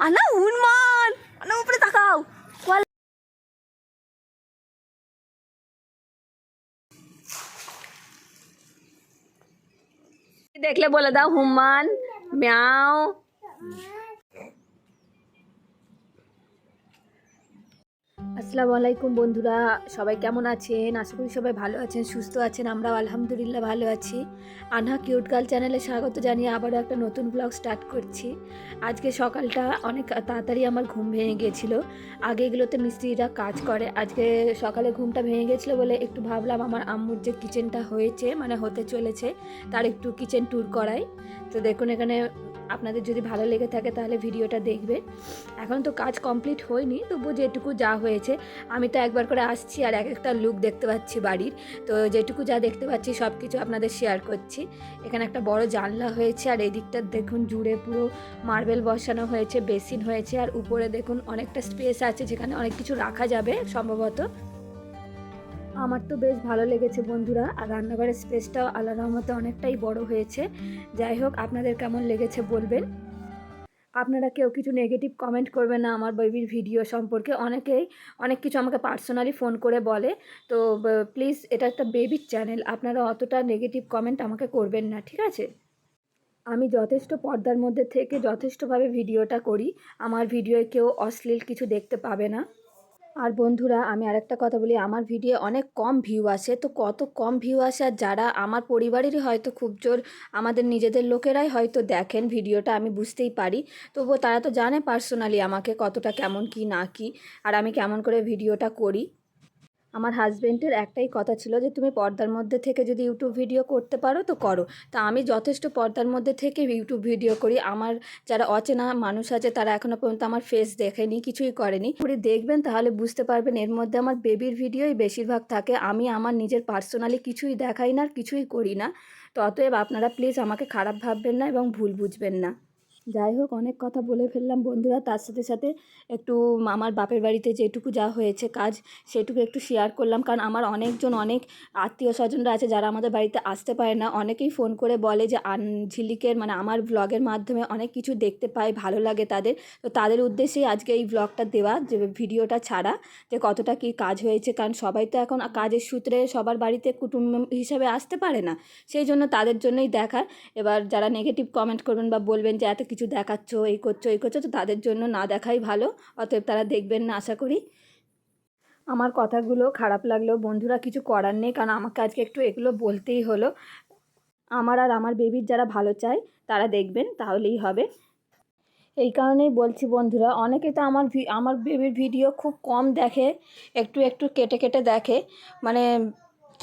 আনা উন্মান আনা উপরে তাকাও দেখলে বলে দাও হুমান ম্যাও আসসালামু আলাইকুম বন্ধুরা, সবাই কেমন আছেন? আশা করি সবাই ভালো আছেন, সুস্থ আছেন, আমরাও আলহামদুলিল্লাহ ভালো আছি। আনহা কিউট গার্ল চ্যানেলে স্বাগত জানিয়ে আবারও একটা নতুন ব্লগ স্টার্ট করছি। আজকে সকালটা অনেক তাড়াতাড়ি আমার ঘুম ভেঙে গিয়েছিল। আগে এগুলোতে মিস্ত্রিরা কাজ করে, আজকে সকালে ঘুমটা ভেঙে গেছিল বলে একটু ভাবলাম আমার আম্মুর যে কিচেনটা হয়েছে মানে হতে চলেছে, তার একটু কিচেন ট্যুর করাই। তো দেখুন এখানে আপনাদের যদি ভালো লেগে থাকে তাহলে ভিডিওটা দেখবে এখন তো কাজ কমপ্লিট হয়নি, তবু যেটুকু যা হয়েছে, আমি তো একবার করে আসছি আর এক একটা লুক দেখতে পাচ্ছি বাড়ির। তো যেটুকু যা দেখতে পাচ্ছি সব কিছু আপনাদের শেয়ার করছি। এখানে একটা বড় জানলা হয়েছে আর এই দেখুন জুড়ে পুরো মার্বেল বসানো হয়েছে বেসিন হয়েছে আর উপরে দেখুন অনেকটা স্পেস আছে যেখানে অনেক কিছু রাখা যাবে সম্ভবত। আমার তো বেশ ভালো লেগেছে বন্ধুরা, আর রান্নাঘরের স্পেসটাও আল্লাহ রহমতে অনেকটাই বড় হয়েছে। যাই হোক, আপনাদের কেমন লেগেছে বলবেন। আপনারা কেউ কিছু নেগেটিভ কমেন্ট করবেন না আমার বেবির ভিডিও সম্পর্কে। অনেকেই অনেক কিছু আমাকে পার্সোনালি ফোন করে বলে। তো প্লিজ এটা একটা বেবির চ্যানেল আপনারা অতটা নেগেটিভ কমেন্ট আমাকে করবেন না, ঠিক আছে? আমি যথেষ্ট পর্দার মধ্যে থেকে যথেষ্টভাবে ভিডিওটা করি। আমার ভিডিওয় কেউ অশ্লীল কিছু দেখতে পাবে না। আর বন্ধুরা, আমি আরেকটা কথা বলি, আমার ভিডিও অনেক কম ভিউ আসে, তো কত কম ভিউ আসে আর যারা আমার পরিবারেরই হয়তো খুব জোর আমাদের নিজেদের লোকেরাই হয়তো দেখেন ভিডিওটা, আমি বুঝতেই পারি। তবুও তারা তো জানে পার্সোনালি আমাকে কতটা কেমন কি না কি, আর আমি কেমন করে ভিডিওটা করি। আমার হাজব্যান্ডের একটাই কথা ছিল যে, তুমি পর্দার মধ্যে থেকে যদি ইউটিউব ভিডিও করতে পারো, তো করো। তা আমি যথেষ্ট পর্দার মধ্যে থেকে ইউটিউব ভিডিও করি। আমার যারা অচেনা মানুষ আছে, তারা এখনও পর্যন্ত আমার ফেস দেখেনি, কিছুই করেনি। করে দেখবেন, তাহলে বুঝতে পারবেন এর মধ্যে আমার বেবির ভিডিওই বেশিরভাগ থাকে। আমি আমার নিজের পার্সোনালি কিছুই দেখাই না আর কিছুই করি না। তো অতএব আপনারা প্লিজ আমাকে খারাপ ভাববেন না এবং ভুল বুঝবেন না। যাই হোক, অনেক কথা বলে ফেললাম বন্ধুরা। তার সাথে সাথে একটু আমার বাপের বাড়িতে যেটুকু যা হয়েছে কাজ, সেটুকু একটু শেয়ার করলাম। কারণ আমার অনেকজন, অনেক আত্মীয় স্বজনরা আছে যারা আমাদের বাড়িতে আসতে পারে না। অনেকেই ফোন করে বলে যে ঝিলিকের মানে আমার ব্লগের মাধ্যমে অনেক কিছু দেখতে পায় ভালো লাগে তাদের। তো তাদের উদ্দেশ্যেই আজকে এই ব্লগটা দেওয়া, যে ভিডিওটা ছাড়া, যে কতটা কী কাজ হয়েছে। কারণ সবাই তো এখন কাজের সূত্রে সবার বাড়িতে কুটুম্ব হিসাবে আসতে পারে না। সেই জন্য তাদের জন্যই দেখা এবার যারা নেগেটিভ কমেন্ট করবেন বা বলবেন যে, এত কিছু দেখাচ্ছ, এই করছ এই করছ, তো তাদের জন্য না দেখাই ভালো। অতএব তারা দেখবেন না, আশা করি। আমার কথাগুলো খারাপ লাগলেও বন্ধুরা কিছু করার নেই, কারণ আমাকে আজকে একটু এগুলো বলতেই হলো। আমার আর আমার বেবির যারা ভালো চায়, তারা দেখবেন, তাহলেই হবে। এই কারণেই বলছি বন্ধুরা, অনেকে তো আমার আমার বেবির ভিডিও খুব কম দেখে, একটু একটু কেটে কেটে দেখে। মানে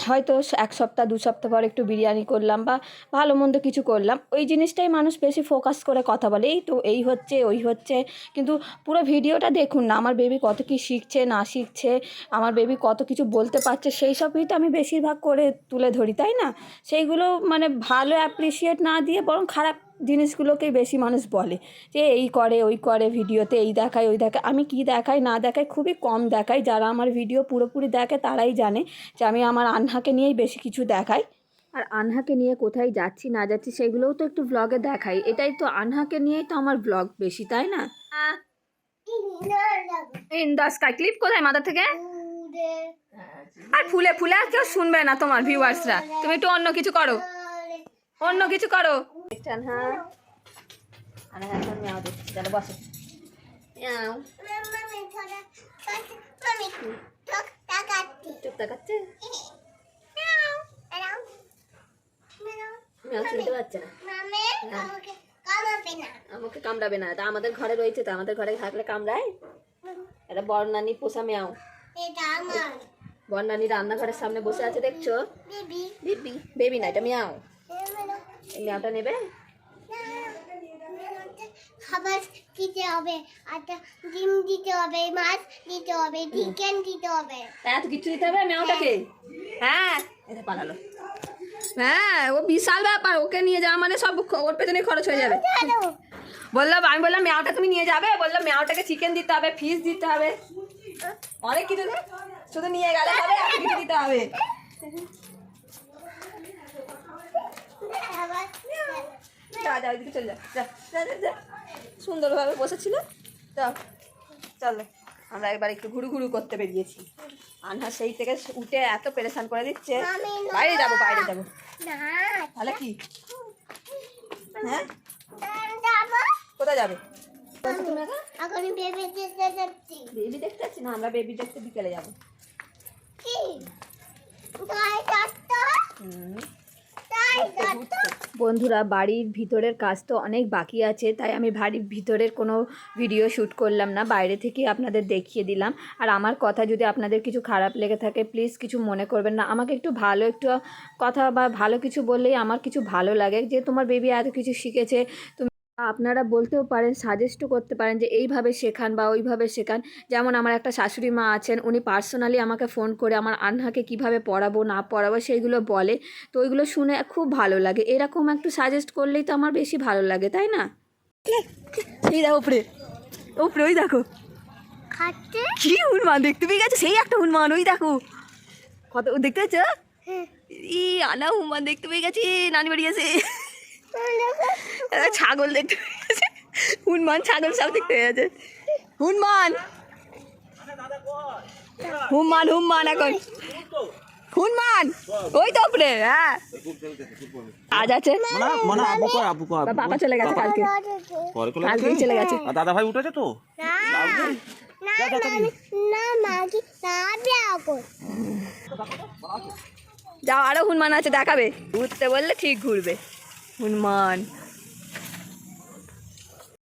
হয়তো এক সপ্তাহ, দু সপ্তাহ পর একটু বিরিয়ানি করলাম বা ভালো মন্দ কিছু করলাম, ওই জিনিসটাই মানুষ বেশি ফোকাস করে কথা বলে, এই তো, এই হচ্ছে, ওই হচ্ছে। কিন্তু পুরো ভিডিওটা দেখুন না, আমার বেবি কত কি শিখছে, না শিখছে, আমার বেবি কত কিছু বলতে পারছে, সেই সবই তো আমি বেশিরভাগ করে তুলে ধরি, তাই না? সেইগুলো মানে ভালো অ্যাপ্রিসিয়েট না দিয়ে বরং খারাপ জিনিসগুলোকেই বেশি মানুষ বলে যে এই করে, ওই করে ভিডিওতে, এই দেখায়, ওই দেখায়। আমি কি দেখাই না দেখাই খুবই কম দেখাই যারা আমার ভিডিও পুরোপুরি দেখে তারাই জানে যে আমি আমার আনহাকে নিয়েই বেশি কিছু দেখাই। আর আনহাকে নিয়ে কোথায় যাচ্ছি, না যাচ্ছি, সেগুলোও তো একটু ব্লগে দেখাই। এটাই তো, আনহাকে নিয়েই তো আমার ব্লগ বেশি, তাই না? কাই ক্লিপ কোথায় মাথা থেকে? আর ফুলে ফুলে আর কেউ শুনবে না তোমার ভিউয়ার্সরা তুমি একটু অন্য কিছু করো। অন্য কিছু করো। দেখছেন হ্যাঁ আর এখন মেয়াও দেখছি তাহলে বসো মেয়াও চুপ তাকাচ্ছে মেয়াও শুনতে পাচ্ছে না আমাকে কামড়াবে না তা আমাদের ঘরে রয়েছে তো আমাদের ঘরে থাকলে কামড়ায় এটা বর্ণানি পোষা মেয়াও বর্ণানি রান্নাঘরের সামনে বসে আছে দেখছ বেবি বেবি না এটা মিয়াও এই মিয়াওটা নেবে? খাবার দিতে হবে আর ডিম দিতে হবে মাছ দিতে হবে চিকেন দিতে হবে। তা এত কিছু দিতে হবে মেয়াওটাকে হ্যাঁ। এটা পালালো। হ্যাঁ ও বিশাল ব্যাপার ওকে নিয়ে যাওয়া মানে সব ওর পেছনে খরচ হয়ে যাবে। চলো বললাম আমি বললাম মেয়াওটা তুমি নিয়ে যাবে? বললাম মেয়াওটাকে চিকেন দিতে হবে ফিশ দিতে হবে। অনেক কিছু। শুধু নিয়ে গেলে হবে এত কিছু দিতে হবে আবার যা ওইদিকে চলে যা যা যা, যা। সুন্দরভাবে বসেছিল। চলো আমরা একবার একটু ঘুরু ঘুরু করতে বেরিয়েছি। আনহা সেই থেকে উঠে এত পেরেশান করে দিচ্ছে। বাইরে যাব বাইরে যাব। তাহলে কি? হ্যাঁ? কোথায় যাবে? বেবি দেখতে যাচ্ছি? না আমরা বেবি দেখতে বিকেলে যাব। কি? হুম। বন্ধুরা, বাড়ির ভিতরের কাজ তো অনেক বাকি আছে, তাই আমি বাড়ির ভিতরের কোনো ভিডিও শ্যুট করলাম না, বাইরে থেকে আপনাদের দেখিয়ে দিলাম। আর আমার কথা যদি আপনাদের কিছু খারাপ লেগে থাকে প্লিজ কিছু মনে করবেন না। আমাকে একটু ভালো একটু কথা বা ভালো কিছু বললেই আমার কিছু ভালো লাগে, যে তোমার বেবি এত কিছু শিখেছে, তুমি আপনারা বলতেও পারেন সাজেস্টও করতে পারেন যে এইভাবে শেখান বা ওইভাবে শেখান। যেমন আমার একটা শাশুড়ি মা আছেন উনি পার্সোনালি আমাকে ফোন করে আমার আনহাকে কীভাবে পড়াবো না পড়াবো সেইগুলো বলে। তো ওইগুলো শুনে খুব ভালো লাগে। এরকম একটু সাজেস্ট করলেই তো আমার বেশি ভালো লাগে তাই না? এই দেখো উপরে উপরে ওই দেখো। কি হনুমান দেখতে পেয়ে গেছে? সেই একটা হনুমান ওই দেখো। কত দেখতে পাচ্ছ ই আনা হনুমান দেখতে পেয়ে গেছি নানি বাড়ি একটা ছাগল দেখতে পেয়ে গেছে। হনুমান ছাগল সব দেখতে পেয়ে গেছে। হনুমান! হুমান হুমান এখন। হুনমান! ওই তো উপরে হ্যাঁ। আজ আছে। মনা মনা কর আবু কর বাবা চলে গেছে কালকে। পরে কোলে কালকেই চলে গেছে। আর দাদা ভাই উঠেছে তো? না না না মাগি না যাব। যাও আরও হনুমান আছে দেখাবে। ঘুরতে বললে ঠিক ঘুরবে। হনুমান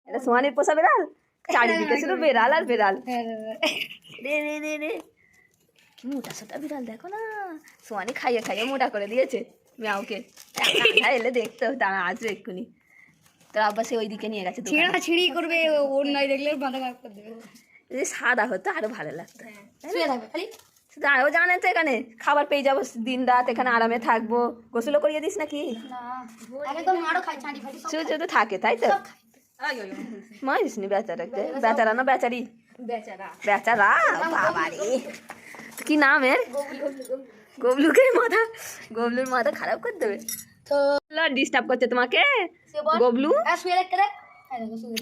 এটা সোয়ানির পোষা বেড়াল চারিদিকে শুধু বেড়াল আর বেড়াল রে রে রে রে কি মোটা সোটা বিড়াল দেখো না সোয়ানি খাইয়ে খাইয়ে মোটা করে দিয়েছে মিয়াওকে আধা এলে দেখতে দাঁড়া আসবে এক্ষুনি তো আব্বা সে ওইদিকে নিয়ে গেছে ছিঁড়া ছিঁড়ি করবে ওর নাই দেখলে খারাপ করে দেবে যদি সাদা হতো আরও ভালো লাগতো আরও জানেন তো এখানে। খাবার পেয়ে যাব দিন রাত এখানে আরামে থাকব। গোসলও করিয়ে দিস নাকি? তো শুধু থাকে তাই তো? মারিস নি বেচারাকে? বেচারা না বেচারি? বেচারা। বেচারা? কি নাম এর? গবলুকে মাথা। গবলুর মাথা খারাপ করে দেবে তো ডিস্টার্ব করছে তোমাকে? গবলু?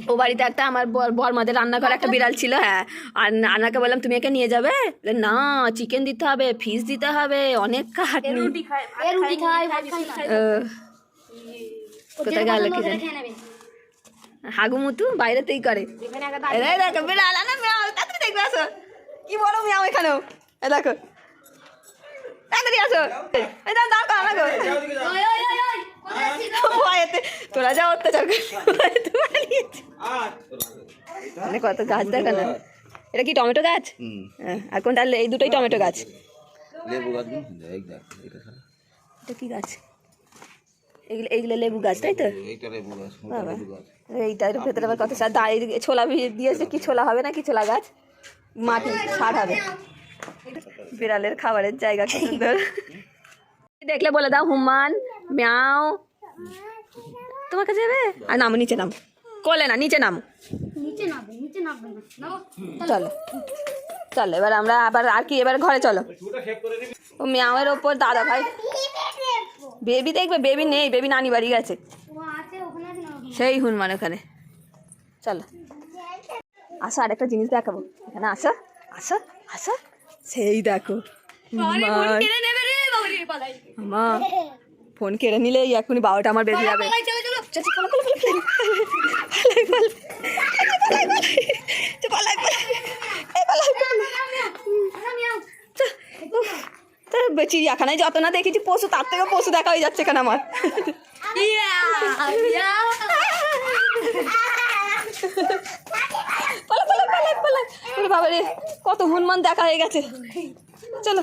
ও বাড়িতে একটা আমার বর- বরমাদের রান্নাঘরে একটা বিড়াল ছিল হ্যাঁ। আর আনাকে বললাম তুমি একে নিয়ে যাবে? না চিকেন দিতে হবে ফিস দিতে হবে অনেক রুটি ও কোথায় গেল কি জানি? হাগু মুতু বাইরেতেই করে। দেখো বিড়াল আনা মিয়াও তাড়াতাড়ি দেখবে আসো। কি বলো মিয়াও এখানেও। দেখো। তাড়াতাড়ি আসো। এই দাও ভয়েতে। তোরা যা অত্যাচার মানে কত গাছ দেখা না। এটা কি টমেটো গাছ? হ্যাঁ, আর কোনটা এই দুটোই টমেটো গাছ। লেবু গাছ এটা কি গাছ? এগুলো এইগুলো লেবু গাছ তাই তো? এইটার ভেতরে আবার কত সার দাঁড়িয়ে ছোলা দিয়েছে কি ছোলা হবে না কি ছোলা গাছ? মাটি সার হবে। বিড়ালের খাবারের জায়গা সুন্দর। দেখলে বলে দাও হুমান ম্যাও। তোমার কাছে যাবে? আর নামো নিচে নামো। কোলে না নিচে নামো। চলো। চলো এবার আমরা আবার আর কি এবার ঘরে চলো। ও ম্যাওয়ের ওপর দাদা ভাই। বেবি দেখবে বেবি নেই বেবি নানি বাড়ি গেছে। সেই হুনমান ওখানে। চলো। আসো আরেকটা জিনিস দেখাবো। এখানে আসো আসো আসো। সেই দেখো আমা ফোন কেড়ে নিলেই এখনই বারোটা আমার বেজে যাবে চিড়িয়াখানায় যত না দেখেছি পশু তার থেকে পশু দেখা হয়ে যাচ্ছে এখানে আমার ইয়া ইয়া বাবা রে কত হনুমান দেখা হয়ে গেছে চলো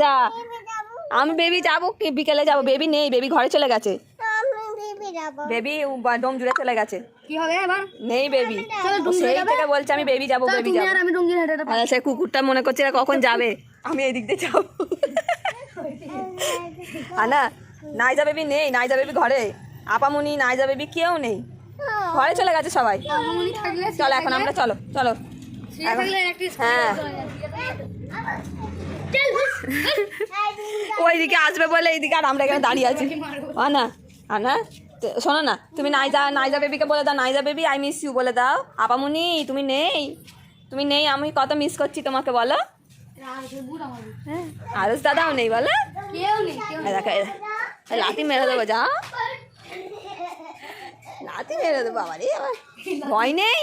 যা আমি বেবি যাব কি? বিকেলে যাব। বেবি নেই বেবি ঘরে চলে গেছে। আমি ভেবে যাব। বেবি ডোম জুড়ে চলে গেছে। কি হবে এবার? নেই বেবি সেই? থেকে বলছে আমি বেবি যাব বেবি যাব। আমি ডুঙ্গির হেঁটে হেঁটে সে কুকুরটা মনে করছে এরা কখন যাবে। আমি এই দিক দিয়ে যাব। আনা নাইজা বেবি নেই নাইজা বেবি ঘরে। আপামনি নাইজা বেবি কেউ নেই। ঘরে চলে গেছে সবাই। চলো এখন আমরা চলো চলো। হ্যাঁ। ওইদিকে আসবে বলে এইদিকে আর আমরা এখানে দাঁড়িয়ে আছি। আনা আনা তো- শোনো না তুমি নাইজা নাইজা বেবিকে বলে দাও Naiza baby I miss you বলে দাও। আপামনি তুমি নেই তুমি নেই আমি কত মিস করছি তোমাকে বলো। হ্যাঁ আরস দাদাও নেই বলো। লাথি মেরে দেবো যাও। লাথি মেরে দেবো বাবা রে ভয় নেই।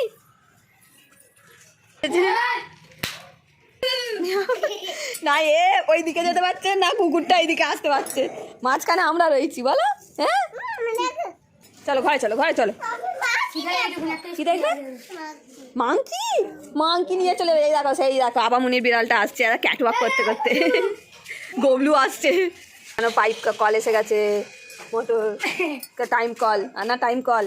না। এ ওই দিকে যেতে পারছে না, কুকুরটা এইদিকে আসতে পারছে। মাঝখানে আমরা রয়েছি, বলো? হ্যাঁ? চলো, ঘরে চলো ঘরে চলো। কি মাংকি? মাংকি নিয়ে চলে এই দেখো, সেই দেখো আবামুনির বিড়ালটা আসছে আর ক্যাটওয়াক করতে করতে। গবলু আসছে। পাইপ কল এসে গেছে। মোটর টাইম কল না টাইম কল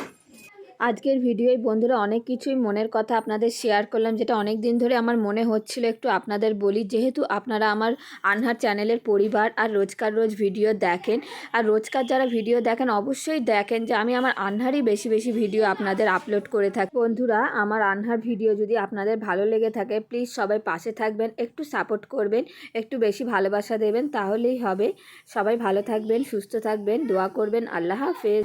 আজকের ভিডিওয় বন্ধুরা অনেক কিছুই মনের কথা আপনাদের শেয়ার করলাম, যেটা অনেক দিন ধরে আমার মনে হচ্ছিল একটু আপনাদের বলি। যেহেতু আপনারা আমার আনহার চ্যানেলের পরিবার আর রোজকার রোজ ভিডিও দেখেন, আর রোজকার যারা ভিডিও দেখেন অবশ্যই দেখেন যে আমি আমার আনহারই বেশি বেশি ভিডিও আপনাদের আপলোড করে থাকি। বন্ধুরা, আমার আনহার ভিডিও যদি আপনাদের ভালো লেগে থাকে প্লিজ সবাই পাশে থাকবেন, একটু সাপোর্ট করবেন, একটু বেশি ভালোবাসা দেবেন, তাহলেই হবে। সবাই ভালো থাকবেন, সুস্থ থাকবেন, দোয়া করবেন, আল্লাহ হাফেজ।